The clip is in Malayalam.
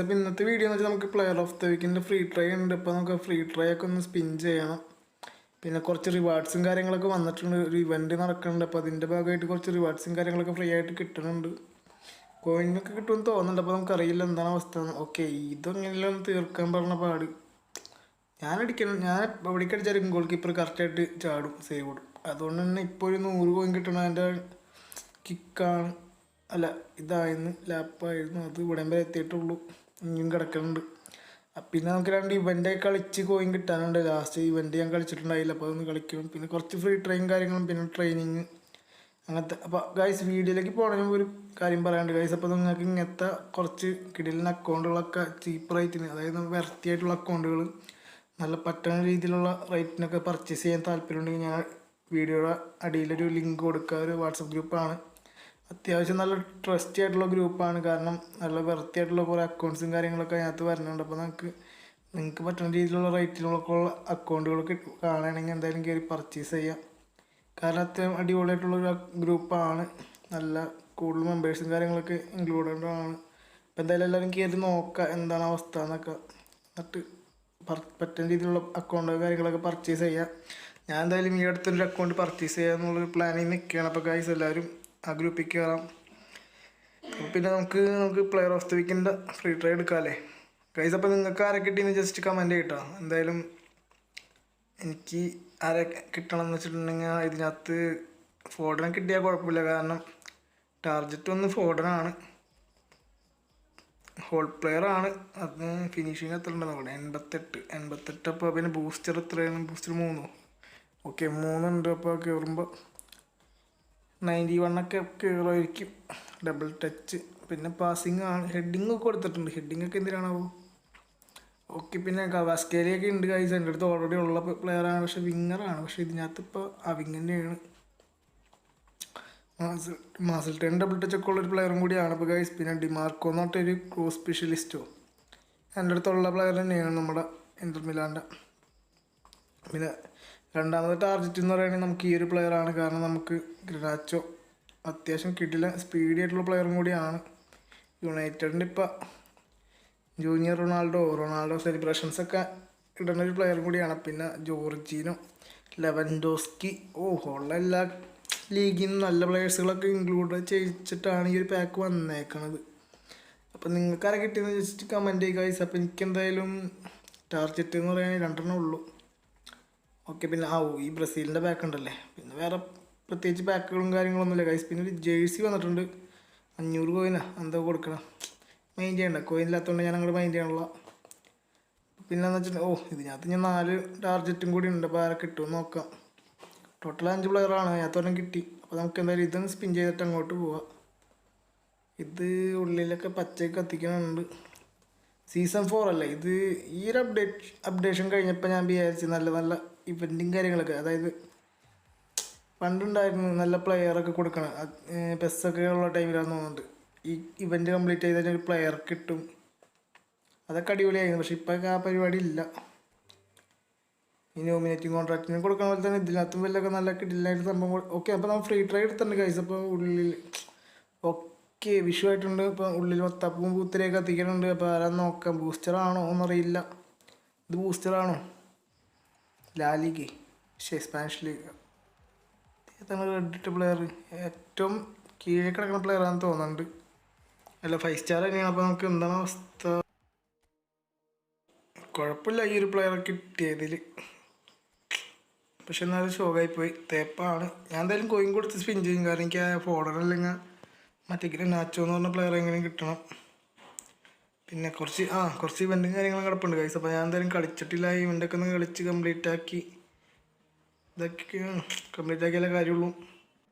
അപ്പോൾ ഇന്നത്തെ വീഡിയോ എന്ന് വെച്ചാൽ നമുക്ക് പ്ലെയർ ഓഫ് ദ വീക്കിന്റെ ഫ്രീ ട്രൈ ഉണ്ട്. അപ്പോൾ നമുക്ക് ഫ്രീ ട്രൈ ഒക്കെ ഒന്ന് സ്പിൻ ചെയ്യണം. പിന്നെ കുറച്ച് റിവാർഡ്സും കാര്യങ്ങളൊക്കെ വന്നിട്ടുണ്ട്. ഒരു ഇവന്റ് നടക്കുന്നുണ്ട്. അപ്പോൾ അതിന്റെ ഭാഗമായിട്ട് കുറച്ച് റിവാർഡ്സും കാര്യങ്ങളൊക്കെ ഫ്രീ ആയിട്ട് കിട്ടുന്നുണ്ട്. കോയിനൊക്കെ കിട്ടുമെന്ന് തോന്നുന്നുണ്ട്. അപ്പോൾ നമുക്കറിയില്ല എന്താണ് അവസ്ഥ ഓക്കെ ഇതെങ്ങനെയെല്ലാം തീർക്കാൻ പറഞ്ഞ പാട്. ഞാൻ അടിക്കണം ഞാൻ എവിടേക്ക് ഗോൾ കീപ്പർ കറക്റ്റായിട്ട് ചാടും സേവ് ഇടും. അതുകൊണ്ട് തന്നെ ഇപ്പോൾ ഒരു നൂറ് കോയിൻ കിട്ടണം അതിന്റെ കിക്കാണ് അല്ല ഇതായിരുന്നു ലാപ്പായിരുന്നു അത് ഇവിടം വരെ എത്തിയിട്ടുള്ളൂ. ഇനിയും കിടക്കുന്നുണ്ട് പിന്നെ നമുക്ക് രണ്ട് ഇവന്റ് കളിച്ച് കോയിൻ കിട്ടാനുണ്ട്. ലാസ്റ്റ് ഇവന്റ് ഞാൻ കളിച്ചിട്ടുണ്ടായില്ല. അപ്പോൾ അതൊന്ന് കളിക്കണം പിന്നെ കുറച്ച് ഫ്രീ ട്രെയിൻ കാര്യങ്ങളും പിന്നെ ട്രെയിനിങ് അങ്ങനത്തെ. അപ്പോൾ ഗൈസ് വീഡിയോയിലേക്ക് പോകണമെങ്കിൽ ഒരു കാര്യം പറയാനുണ്ട്. ഗൈസ് അപ്പോൾ നിങ്ങൾക്ക് ഇങ്ങനത്തെ കുറച്ച് കിടിലിന് അക്കൗണ്ടുകളൊക്കെ ചീപ്പ് റേറ്റിന് അതായത് വെറത്തിയായിട്ടുള്ള അക്കൗണ്ടുകൾ നല്ല പറ്റുന്ന രീതിയിലുള്ള റേറ്റിനൊക്കെ പർച്ചേസ് ചെയ്യാൻ താല്പര്യമുണ്ടെങ്കിൽ ഞാൻ വീഡിയോയുടെ അടിയിലൊരു ലിങ്ക് കൊടുക്കുക. ഒരു വാട്സപ്പ് ഗ്രൂപ്പാണ് അത്യാവശ്യം നല്ല ട്രസ്റ്റി ആയിട്ടുള്ള ഗ്രൂപ്പാണ് കാരണം നല്ല വൃത്തിയായിട്ടുള്ള കുറേ അക്കൗണ്ട്സും കാര്യങ്ങളൊക്കെ അതിനകത്ത് വരുന്നുണ്ട്. അപ്പോൾ നമുക്ക് നിങ്ങൾക്ക് പറ്റുന്ന രീതിയിലുള്ള റേറ്റിലൊക്കെ ഉള്ള അക്കൗണ്ടുകളൊക്കെ കാണുകയാണെങ്കിൽ എന്തായാലും കയറി പർച്ചേസ് ചെയ്യാം. കാരണം അത്രയും അടിപൊളിയായിട്ടുള്ള ഒരു ഗ്രൂപ്പാണ് നല്ല കൂടുതൽ മെമ്പേഴ്സും കാര്യങ്ങളൊക്കെ ഇൻക്ലൂഡഡ് ആണ് അപ്പോൾ എന്തായാലും എല്ലാവരും കയറി നോക്കുക എന്താണ് അവസ്ഥ എന്നൊക്കെ. എന്നിട്ട് പറ്റുന്ന രീതിയിലുള്ള അക്കൗണ്ട് കാര്യങ്ങളൊക്കെ പർച്ചേസ് ചെയ്യുക ഞാൻ എന്തായാലും ഈ അടുത്തൊരു അക്കൗണ്ട് പർച്ചേസ് ചെയ്യുക എന്നുള്ളൊരു പ്ലാനിങ് നിൽക്കുകയാണ്. അപ്പോൾ ഗൈസ് എല്ലാവരും ആ ഗ്രൂപ്പിൽ കയറാം പിന്നെ നമുക്ക് നമുക്ക് പ്ലെയർ ഓഫ് ദി വീക്കിന്റെ ഫ്രീ ട്രൈ എടുക്കാമല്ലേ ഗൈസ് അപ്പോൾ നിങ്ങൾക്ക് ആരെ കിട്ടിയെന്ന് ജസ്റ്റ് കമന്റ് കിട്ടാം എന്തായാലും എനിക്ക് ആരെ കിട്ടണം എന്ന് വെച്ചിട്ടുണ്ടെങ്കിൽ ഇതിനകത്ത് ഫോർഡനെ കിട്ടിയാൽ കുഴപ്പമില്ല. കാരണം ടാർജറ്റ് ഒന്ന് ഫോർഡനാണ് ഹോൾ പ്ലെയർ ആണ്. അത് ഫിനിഷിങ് എത്ര ഉണ്ടെന്ന് നോക്കണം എൺപത്തെട്ട്. എൺപത്തെട്ട് അപ്പോൾ പിന്നെ ബൂസ്റ്റർ എത്രയാണ്? ബൂസ്റ്റർ മൂന്നോ? ഓക്കെ മൂന്നുണ്ട്. അപ്പോൾ കയറുമ്പോൾ നയന്റി വണ്ണൊക്കെ കീഴായിരിക്കും ഡബിൾ ടച്ച് പിന്നെ പാസിങ് ആണ്. ഹെഡിങ് ഒക്കെ കൊടുത്തിട്ടുണ്ട്. ഹെഡിങ് ഒക്കെ എന്തിനാണാവോ? ഓക്കെ പിന്നെ കവാസ്കേലിയൊക്കെ ഉണ്ട് കൈസ് എന്റെ അടുത്ത് ഓൾറെഡി ഉള്ള പ്ലെയറാണ് പക്ഷെ വിങ്ങറാണ് പക്ഷെ ഇതിനകത്ത് ഇപ്പോൾ ആ വിങ് തന്നെയാണ്. മാസിൽ മാസിൽ ടെൻ ഡബിൾ ടച്ച് ഒക്കെ ഉള്ളൊരു പ്ലെയറും കൂടിയാണ് ഇപ്പോൾ ഗൈസ് പിന്നെ ഡിമാർക്കോ എന്ന് പറഞ്ഞിട്ടൊരു ക്രോസ് സ്പെഷ്യലിസ്റ്റോ എന്റെ അടുത്തുള്ള പ്ലെയർ തന്നെയാണ് നമ്മുടെ ഇന്റർ പിന്നെ രണ്ടാമത്തെ ടാർഗറ്റ് എന്ന് പറയുകയാണെങ്കിൽ നമുക്ക് ഈ ഒരു പ്ലെയറാണ് കാരണം നമുക്ക് ഗ്രാച്ചോ അത്യാവശ്യം കിട്ടില്ല സ്പീഡി ആയിട്ടുള്ള പ്ലെയറും കൂടിയാണ്. യുണൈറ്റഡിന്റെ ഇപ്പം ജൂനിയർ റൊണാൾഡോ റൊണാൾഡോ സെലിബ്രേഷൻസ് ഒക്കെ ഇടുന്ന ഒരു പ്ലെയറും കൂടിയാണ്. പിന്നെ ജോർജീനോ ലെവൻഡോസ്കി ഓ ഉള്ള എല്ലാ ലീഗിൽ നിന്ന് നല്ല പ്ലെയേഴ്സുകളൊക്കെ ഇൻക്ലൂഡ് ചെയ്യിച്ചിട്ടാണ് ഈ ഒരു പാക്ക് വന്നേക്കണത്. അപ്പം നിങ്ങൾക്ക് ആരെ കിട്ടിയെന്ന് ജസ്റ്റ് കമന്റ് ചെയ്യുക ഗൈസ് അപ്പം എനിക്ക് എന്തായാലും ടാർജറ്റ് എന്ന് പറയാൻ രണ്ടെണ്ണം ഉള്ളൂ. ഓക്കെ പിന്നെ ആ ഈ ബ്രസീലിന്റെ ബാക്ക് ഉണ്ടല്ലേ? പിന്നെ വേറെ പ്രത്യേകിച്ച് ബാക്കുകളും കാര്യങ്ങളൊന്നുമില്ല ഗൈസ് പിന്നെ ഒരു ജേഴ്സി വന്നിട്ടുണ്ട്. അഞ്ഞൂറ് കോയിനാ എന്തോ കൊടുക്കണം? മൈൻഡ് ചെയ്യണ്ട. കോയിൻ ഇല്ലാത്തതുകൊണ്ട് ഞാൻ അങ്ങോട്ട് മൈൻഡ് ചെയ്യാനുള്ള. പിന്നെ എന്ന് വെച്ചിട്ടുണ്ടെങ്കിൽ ഓ ഇതിനകത്ത് ഞാൻ നാല് ടാർജറ്റും കൂടി ഉണ്ട്. അപ്പോൾ ആരെ കിട്ടുമെന്ന് നോക്കാം. ടോട്ടൽ അഞ്ച് പ്ലെയറാണ് അതിനകത്തൊരെണ്ണം കിട്ടി. അപ്പോൾ നമുക്ക് എന്തായാലും ഇതൊന്ന് സ്പിൻ ചെയ്തിട്ട് അങ്ങോട്ട് പോവാം. ഇത് ഉള്ളിലൊക്കെ പച്ചയൊക്കെ കത്തിക്കണുണ്ട്. സീസൺ ഫോർ അല്ല. ഇത് ഈ ഒരു അപ്ഡേറ്റ് അപ്ഡേഷൻ കഴിഞ്ഞപ്പോൾ ഞാൻ വിചാരിച്ചു നല്ല നല്ല ഇവന്റും കാര്യങ്ങളൊക്കെ അതായത് പണ്ടുണ്ടായിരുന്നു നല്ല പ്ലെയറൊക്കെ കൊടുക്കണം പെസ്സൊക്കെ ഉള്ള ടൈമിലാണെന്ന് തോന്നുന്നുണ്ട്. ഈ ഇവന്റ് കംപ്ലീറ്റ് ചെയ്താൽ ഒരു പ്ലെയർ കിട്ടും. അതൊക്കെ അടിപൊളിയായിരുന്നു. പക്ഷെ ഇപ്പോൾ ആ പരിപാടി ഇല്ല. ഈ നോമിനേറ്റിംഗ് കോൺട്രാക്റ്റിന് കൊടുക്കണ പോലെ തന്നെ ഇതിനകത്തും വല്ലതൊക്കെ നല്ല കിട്ടില്ലായിട്ട് സംഭവം ഓക്കെ അപ്പോൾ നമ്മൾ ഫ്രീ ട്രൈ എടുത്തിട്ടുണ്ട് കൈസ് അപ്പോൾ ഉള്ളിൽ ഓക്കെ വിഷു ആയിട്ടുണ്ട് ഇപ്പം ഉള്ളിൽ മൊത്തപ്പും പൂത്തിരിയൊക്കെ എത്തിക്കുന്നുണ്ട് അപ്പോൾ ആരാന്ന് നോക്കാം. ബൂസ്റ്ററാണോ എന്നറിയില്ല. ഇത് ബൂസ്റ്ററാണോ ലാലിക്ക്. പക്ഷേ സ്പാനിഷ് ലീഗ് ഏതാണ് റെഡിറ്റ് പ്ലെയർ ഏറ്റവും കീഴേ കിടക്കുന്ന പ്ലെയർ ആണെന്ന് തോന്നുന്നുണ്ട്. അല്ല ഫൈവ് സ്റ്റാർ തന്നെയാണ്. അപ്പോൾ നമുക്ക് എന്താണ് അവസ്ഥ? കുഴപ്പമില്ല ഈ ഒരു പ്ലെയറെ കിട്ടിയതിൽ പക്ഷെ എന്നാലും ഷോക്കായി പോയി തേപ്പാണ്. ഞാൻ എന്തായാലും കോയിൻ കൊടുത്ത് സ്പിൻ ചെയ്യും. കാരണം എനിക്ക് ആ ഫോർഡർ അല്ലെങ്കിൽ മറ്റേ നാച്ചോ എന്ന് പറഞ്ഞ പ്ലെയർ എങ്ങനെയും കിട്ടണം. പിന്നെ കുറച്ച് ആ കുറച്ച് ഇവന്റും കാര്യങ്ങളും കിടപ്പുണ്ട് കൈസ് അപ്പോൾ ഞാൻ എന്തായാലും കളിച്ചിട്ടില്ല. ഇവന്റെ ഇവന്റൊക്കെ ഒന്ന് കളിച്ച് കംപ്ലീറ്റ് ആക്കി ഇതൊക്കെ കംപ്ലീറ്റ് ആക്കിയാലേ കാര്യമുള്ളൂ.